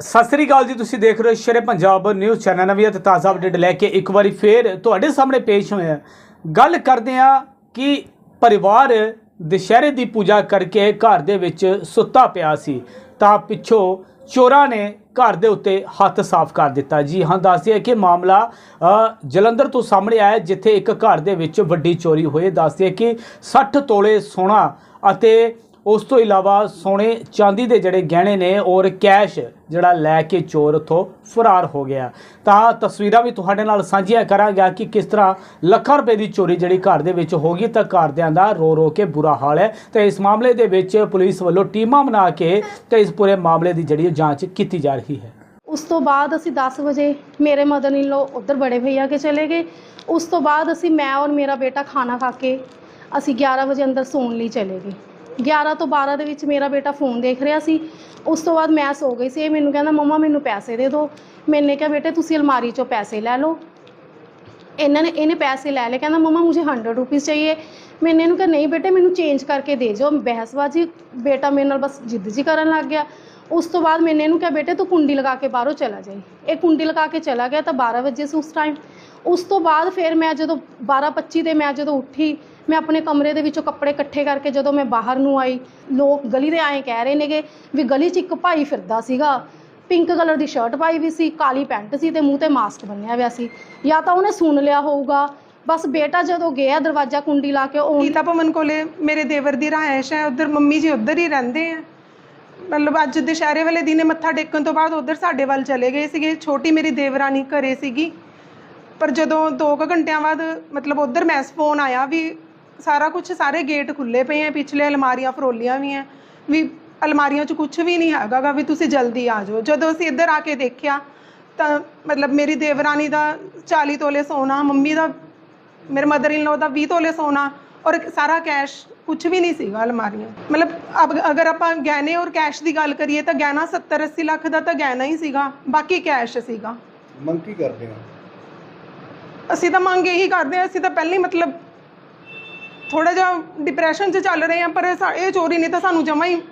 ਸਤਿ ਸ੍ਰੀ ਅਕਾਲ ਜੀ, ਤੁਸੀਂ ਦੇਖ ਰਹੇ ਹੋ ਸ਼ੇਰੇ ਪੰਜਾਬ ਨਿਊਜ਼ ਚੈਨਲ ਨਵੀਂ ਅਤੇ ਤਾਜ਼ਾ ਅਪਡੇਟ ਲੈ ਕੇ ਇੱਕ ਵਾਰੀ ਫੇਰ ਤੁਹਾਡੇ ਸਾਹਮਣੇ ਪੇਸ਼ ਹੋਏ ਹਾਂ। ਗੱਲ ਕਰਦੇ ਹਾਂ ਕਿ ਪਰਿਵਾਰ ਦੁਸ਼ਹਿਰੇ ਦੀ ਪੂਜਾ ਕਰਕੇ ਘਰ ਦੇ ਵਿੱਚ ਸੁੱਤਾ ਪਿਆ ਸੀ। ਤਾਂ ਪਿੱਛੋਂ ਚੋਰਾਂ ਨੇ ਘਰ ਦੇ ਉੱਤੇ ਹੱਥ ਸਾਫ਼ ਕਰ ਦਿੱਤਾ। ਜੀ ਹਾਂ ਦੱਸਦੇ ਕਿ ਮਾਮਲਾ ਜਲੰਧਰ ਤੋਂ ਸਾਹਮਣੇ ਆਇਆ ਜਿੱਥੇ ਇੱਕ ਘਰ ਦੇ ਵਿੱਚ ਵੱਡੀ ਚੋਰੀ ਹੋਈ। ਦੱਸਦੇ ਕਿ 60 ਤੋਲੇ ਸੋਨਾ ਅਤੇ ਉਸ ਤੋਂ ਇਲਾਵਾ ਸੋਨੇ ਚਾਂਦੀ ਦੇ ਜਿਹੜੇ ਗਹਿਣੇ ਨੇ ਔਰ ਕੈਸ਼ ਜਿਹੜਾ ਲੈ ਕੇ ਚੋਰ ਉੱਥੋਂ ਫਰਾਰ ਹੋ ਗਿਆ। ਤਾਂ ਤਸਵੀਰਾਂ ਵੀ ਤੁਹਾਡੇ ਨਾਲ ਸਾਂਝੀਆਂ ਕਰਾਂਗਾ ਕਿ ਕਿਸ ਤਰ੍ਹਾਂ ਲੱਖਾਂ ਰੁਪਏ ਦੀ ਚੋਰੀ ਜਿਹੜੀ ਘਰ ਦੇ ਵਿੱਚ ਹੋ ਗਈ ਤਾਂ ਘਰਦਿਆਂ ਦਾ ਰੋ ਰੋ ਕੇ ਬੁਰਾ ਹਾਲ ਹੈ। ਤੇ ਇਸ ਮਾਮਲੇ ਦੇ ਵਿੱਚ ਪੁਲਿਸ ਵੱਲੋਂ ਟੀਮਾਂ ਬਣਾ ਕੇ ਤੇ ਇਸ ਪੂਰੇ ਮਾਮਲੇ ਦੀ ਜਿਹੜੀ ਜਾਂਚ ਕੀਤੀ ਜਾ ਰਹੀ ਹੈ। ਉਸ ਤੋਂ ਬਾਅਦ ਅਸੀਂ 10 ਵਜੇ ਮੇਰੇ ਮਦਰ ਇਨ ਲੋ ਉੱਧਰ ਬੜੇ ਭਈਆ ਕੇ ਚਲੇ ਗਏ। ਉਸ ਤੋਂ ਬਾਅਦ ਅਸੀਂ ਮੈਂ ਔਰ ਮੇਰਾ ਬੇਟਾ ਖਾਣਾ ਖਾ ਕੇ ਅਸੀਂ 11 ਵਜੇ ਅੰਦਰ ਸੌਣ ਲਈ ਚਲੇ ਗਏ। 11 ਤੋਂ 12 ਦੇ ਵਿੱਚ ਮੇਰਾ ਬੇਟਾ ਫੋਨ ਦੇਖ ਰਿਹਾ ਸੀ। ਉਸ ਤੋਂ ਬਾਅਦ ਮੈਂ ਸੋ ਗਈ ਸੀ। ਇਹ ਮੈਨੂੰ ਕਹਿੰਦਾ, ਮੰਮਾ, ਮੈਨੂੰ ਪੈਸੇ ਦੇ ਦਿਓ। ਮੈਨੇ ਕਿਹਾ, ਬੇਟੇ, ਤੁਸੀਂ ਅਲਮਾਰੀ ਚੋਂ ਪੈਸੇ ਲੈ ਲਓ। ਇਹਨਾਂ ਨੇ, ਇਹਨੇ ਪੈਸੇ ਲੈ ਲਏ। ਕਹਿੰਦਾ, ਮਮਾ, ਮੁਝੇ 100 ਰੁਪੀਸ ਚਾਹੀਏ। ਮੈਨੇ ਇਹਨੂੰ ਕਿਹਾ, ਨਹੀਂ ਬੇਟੇ, ਮੈਨੂੰ ਚੇਂਜ ਕਰਕੇ ਦੇ ਜੋ ਬਹਿਸਬਾਜੀ, ਬੇਟਾ ਮੇਰੇ ਨਾਲ ਬਸ ਜਿੱਦ ਜੀ ਕਰਨ ਲੱਗ ਗਿਆ। ਉਸ ਤੋਂ ਬਾਅਦ ਮੈਨੇ ਇਹਨੂੰ ਕਿਹਾ, ਬੇਟੇ, ਤੂੰ ਕੁੰਡੀ ਲਗਾ ਕੇ ਬਾਹਰੋਂ ਚਲਾ ਜਾਈ। ਇਹ ਕੁੰਡੀ ਲਗਾ ਕੇ ਚਲਾ ਗਿਆ ਤਾਂ 12 ਵਜੇ ਸੀ ਉਸ ਟਾਈਮ ਉਸ ਤੋਂ ਬਾਅਦ ਫਿਰ ਮੈਂ ਜਦੋਂ 12:25 ਦੇ ਮੈਂ ਜਦੋਂ ਉੱਠੀ ਮੈਂ ਆਪਣੇ ਕਮਰੇ ਦੇ ਵਿੱਚੋਂ ਕੱਪੜੇ ਇਕੱਠੇ ਕਰਕੇ ਜਦੋਂ ਮੈਂ ਬਾਹਰ ਨੂੰ ਆਈ, ਲੋਕ ਗਲੀ ਦੇ ਆਏ ਕਹਿ ਰਹੇ ਨੇਗੇ ਵੀ ਗਲੀ 'ਚ ਇੱਕ ਭਾਈ ਫਿਰਦਾ ਸੀਗਾ। ਪਿੰਕ ਕਲਰ ਦੀ ਸ਼ਰਟ ਪਾਈ ਵੀ ਸੀ, ਕਾਲੀ ਪੈਂਟ ਸੀ ਤੇ ਮੂੰਹ ਤੇ ਮਾਸਕ ਬੰਨਿਆ ਹੋਇਆ ਸੀ। ਜਾਂ ਤਾਂ ਉਹਨੇ ਸੁਣ ਲਿਆ ਹੋਊਗਾ। ਬਸ ਬੇਟਾ ਜਦੋਂ ਗਿਆ ਦਰਵਾਜ਼ਾ ਕੁੰਡੀ ਲਾ ਕੇ, ਉਹ ਗੀਤਾ ਭਵਨ ਕੋਲੇ ਮੇਰੇ ਦੇਵਰ ਦੀ ਰਹਾਇਸ਼ ਹੈ, ਉਧਰ ਮੰਮੀ ਜੀ ਉਧਰ ਹੀ ਰਹਿੰਦੇ ਆ। ਮਤਲਬ ਅੱਜ ਦੁਸ਼ਹਿਰੇ ਵਾਲੇ ਦਿਨੇ ਮੱਥਾ ਟੇਕਣ ਤੋਂ ਬਾਅਦ ਉਧਰ ਸਾਡੇ ਵੱਲ ਚਲੇ ਗਏ ਸੀਗੇ। ਛੋਟੀ ਮੇਰੀ ਦੇਵਰਾਨੀ ਘਰੇ ਸੀਗੀ। ਪਰ ਜਦੋਂ 2 ਘੰਟਿਆਂ ਬਾਅਦ ਮਤਲਬ ਉਧਰ ਮੈਸ ਫੋਨ ਆਇਆ ਵੀ ਸਾਰਾ ਕੁਝ ਸਾਰੇ ਗੇਟ ਖੁੱਲੇ ਪਏ ਆ ਪਿਛਲੇ ਅਲਮਾਰੀਆਂ ਫਰੋਲੀਆਂ ਵੀ ਆ। ਵੀ ਅਲਮਾਰੀਆਂ 'ਚ ਕੁਝ ਵੀ ਨਹੀਂ ਹੈਗਾ ਵੀ ਤੁਸੀਂ ਜਲਦੀ ਆ ਜਾਓ। ਜਦੋਂ ਅਸੀਂ ਇੱਧਰ ਆ ਕੇ ਦੇਖਿਆ ਤਾਂ ਮਤਲਬ ਮੇਰੀ ਦੇਵਰਾਨੀ ਦਾ 40 ਤੋਲੇ ਸੋਨਾ ਮੰਮੀ ਦਾ ਮੇਰੇ ਮਦਰ ਇਨ ਲੋ ਦਾ 20 ਤੋਲੇ ਸੋਨਾ ਔਰ ਸਾਰਾ ਕੈਸ਼ ਕੁਝ ਵੀ ਨਹੀਂ ਸੀਗਾ ਅਲਮਾਰੀਆਂ। ਮਤਲਬ ਅਬ ਅਗਰ ਆਪਾਂ ਗਹਿਣੇ ਔਰ ਕੈਸ਼ ਦੀ ਗੱਲ ਕਰੀਏ ਤਾਂ ਗਹਿਣਾ 70 80 ਲੱਖ ਦਾ ਤਾਂ ਗਹਿਣਾ ਹੀ ਸੀਗਾ ਬਾਕੀ ਕੈਸ਼ ਸੀਗਾ। ਮੰਗ ਕੀ ਕਰਦੇ ਹੋ? ਅਸੀਂ ਤਾਂ ਮੰਗ ਇਹੀ ਕਰਦੇ ਹਾਂ ਅਸੀਂ ਤਾਂ ਪਹਿਲਾਂ ਹੀ ਮਤਲਬ ਥੋੜਾ ਜਿਹਾ ਡਿਪਰੈਸ਼ਨ 'ਚ ਚੱਲ ਰਹੇ ਹਾਂ ਪਰ ਸਾ- ਇਹ ਚੋਰੀ ਨੇ ਤਾਂ ਸਾਨੂੰ ਜਮਾ ਹੀ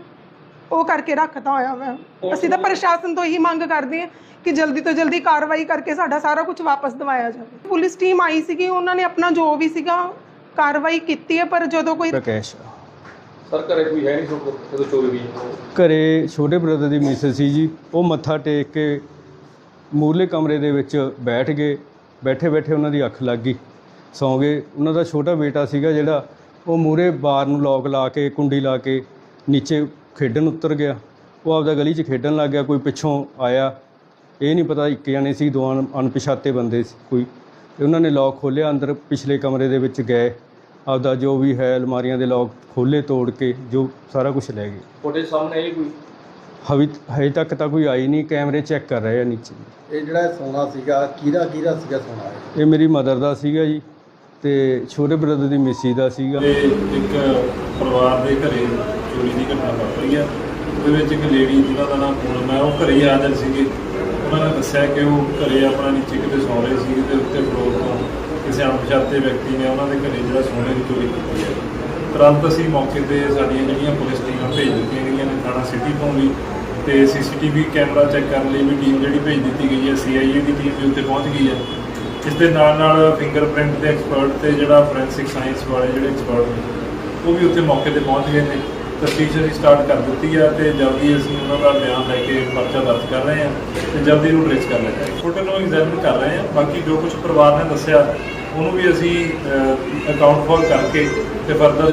ਉਹ ਕਰਕੇ ਰੱਖਤਾ ਹੋਇਆ ਵਾ। ਅਸੀਂ ਤਾਂ ਪ੍ਰਸ਼ਾਸਨ ਤੋਂ ਇਹੀ ਮੰਗ ਕਰਦੇ ਹਾਂ ਕਿ ਜਲਦੀ ਤੋਂ ਜਲਦੀ ਕਾਰਵਾਈ ਕਰਕੇ ਸਾਡਾ ਸਾਰਾ ਕੁਝ ਵਾਪਸ ਦਿਵਾਇਆ ਜਾਵੇ। ਪੁਲਿਸ ਟੀਮ ਆਈ ਸੀਗੀ ਉਹਨਾਂ ਨੇ ਆਪਣਾ ਜੋ ਵੀ ਸੀਗਾ ਕਾਰਵਾਈ ਕੀਤੀ ਹੈ ਪਰ ਜਦੋਂ ਕੋਈ ਕੈਸ਼ ਸਰ ਘਰੇ ਕੋਈ ਹੈ ਨਹੀਂ ਸੋ ਜਦੋਂ ਚੋਰੀ ਹੋਈ। ਘਰੇ ਛੋਟੇ ਬ੍ਰਦਰ ਦੀ ਮਿਸਿਸ ਸੀ ਜੀ। ਉਹ ਮੱਥਾ ਟੇਕ ਕੇ ਮੂਰਲੇ ਕਮਰੇ ਦੇ ਵਿੱਚ ਬੈਠ ਗਏ। ਬੈਠੇ ਬੈਠੇ ਉਹਨਾਂ ਦੀ ਅੱਖ ਲੱਗ ਗਈ। ਸੌਂ ਗਏ। ਉਹਨਾਂ ਦਾ ਛੋਟਾ ਬੇਟਾ ਸੀਗਾ ਜਿਹੜਾ ਉਹ ਮੂਰੇ ਬਾਰ ਨੂੰ ਲੋਕ ਲਾ ਕੇ ਕੁੰਡੀ ਲਾ ਕੇ ਨੀਚੇ ਖੇਡਣ ਉਤਰ ਗਿਆ। ਉਹ ਆਪਦਾ ਗਲੀ 'ਚ ਖੇਡਣ ਲੱਗ ਗਿਆ ਕੋਈ ਪਿੱਛੋਂ ਆਇਆ। ਇਹ ਨਹੀਂ ਪਤਾ ਇੱਕ ਜਾਣੇ ਸੀ ਦੋ ਅਣ- ਅਣਪਛਾਤੇ ਬੰਦੇ ਸੀ ਕੋਈ। ਤੇ ਉਹਨਾਂ ਨੇ ਲੋਕ ਖੋਲ੍ਹਿਆ ਅੰਦਰ ਪਿਛਲੇ ਕਮਰੇ ਦੇ ਵਿੱਚ ਗਏ। ਆਪਦਾ ਜੋ ਵੀ ਹੈ ਅਲਮਾਰੀਆਂ ਦੇ ਲੋਕ ਖੋਲੇ ਤੋੜ ਕੇ ਜੋ ਸਾਰਾ ਕੁਝ ਲੈ ਗਏ। ਤੁਹਾਡੇ ਸਾਹਮਣੇ ਇਹ ਕੋਈ? ਹਵੀ ਹਜੇ ਤੱਕ ਤਾਂ ਕੋਈ ਆਈ ਨਹੀਂ ਕੈਮਰੇ ਚੈੱਕ ਕਰ ਰਹੇ ਆ ਨੀਚੇ। ਇਹ ਜਿਹੜਾ ਸੋਨਾ ਸੀਗਾ ਕਿਹਦਾ ਕਿਹਦਾ ਸੀਗਾ ਸੋਨਾ? ਇਹ ਮੇਰੀ ਮਦਰ ਦਾ ਸੀਗਾ ਜੀ। ਤੇ ਛੋਟੇ ਬ੍ਰਦਰ ਦੀ ਮਿਸੀ ਦਾ ਸੀਗਾ। ਤੇ ਇੱਕ ਪਰਿਵਾਰ ਦੇ ਘਰੇ ਚੋਰੀ ਦੀ ਘਟਨਾ ਵਾਪਰੀ ਆ। ਉਹਦੇ ਵਿੱਚ ਇੱਕ ਲੇਡੀ ਜਿਹਦਾ ਦਾ ਨਾਮ ਪੂਨਮ ਹੈ ਉਹ ਘਰੇ ਹੀ ਹਾਜ਼ਰ ਸੀਗੇ। ਉਹਨਾਂ ਨੇ ਦੱਸਿਆ ਕਿ ਉਹ ਘਰੇ ਆਪਣਾ ਨੀਚੇ ਕਿਤੇ ਸੌ ਰਹੇ ਸੀ ਤੇ ਉੱਤੇ ਫਲੋਰ ਤੋਂ ਕਿਸੇ ਅਣਪਛਾਤੇ ਵਿਅਕਤੀ ਨੇ ਉਹਨਾਂ ਦੇ ਘਰੇ ਜਿਹੜਾ ਸੋਨੇ ਦੀ ਚੋਰੀ ਕੀਤੀ ਹੈ ਤੁਰੰਤ ਅਸੀਂ ਮੌਕੇ ਤੇ ਸਾਡੀਆਂ ਜਿਹੜੀਆਂ ਪੁਲਿਸ ਟੀਮਾਂ ਭੇਜ ਦਿੱਤੀਆਂ ਗਈਆਂ ਨੇ, ਥਾਣਾ ਸਿਟੀ ਤੋਂ ਵੀ। ਤੇ ਸੀਸੀਟੀਵੀ ਕੈਮਰਾ ਚੈੱਕ ਕਰਨ ਲਈ ਵੀ ਟੀਮ ਜਿਹੜੀ ਭੇਜ ਦਿੱਤੀ ਗਈ ਹੈ ਸੀਆਈਏ ਦੀ ਟੀਮ ਵੀ ਉੱਤੇ ਪਹੁੰਚ ਗਈ ਹੈ ਇਸ ਦੇ ਨਾਲ ਨਾਲ ਫਿੰਗਰਪ੍ਰਿੰਟ ਦੇ ਐਕਸਪਰਟ ਤੇ ਜਿਹੜਾ ਫੋਰੈਂਸਿਕ ਸਾਇੰਸ ਵਾਲੇ ਜਿਹੜੇ ਐਕਸਪਰਟ ਨੇ, ਉਹ ਵੀ ਉੱਥੇ ਮੌਕੇ ਤੇ ਪਹੁੰਚ ਗਏ ਨੇ। ਤਫਤੀਸ਼ ਅਸੀਂ ਸਟਾਰਟ ਕਰ ਦਿੱਤੀ ਆ ਤੇ ਜਲਦੀ ਅਸੀਂ ਉਹਨਾਂ ਦਾ ਬਿਆਨ ਲੈ ਕੇ ਪਰਚਾ ਦਰਜ ਕਰ ਰਹੇ ਹਾਂ ਤੇ ਜਲਦੀ ਨੂੰ ਟ੍ਰੇਸ ਕਰ ਲਾਂਗੇ ਫੋਟੋ ਨੂੰ ਐਗਜ਼ਾਮਿਨ ਕਰ ਰਹੇ ਹਾਂ ਬਾਕੀ ਜੋ ਕੁਝ ਪਰਿਵਾਰ ਨੇ ਦੱਸਿਆ, ਉਹਨੂੰ ਵੀ ਅਸੀਂ ਅਕਾਊਂਟ ਫਾਲ ਕਰਕੇ ਤੇ ਫਰਦਰ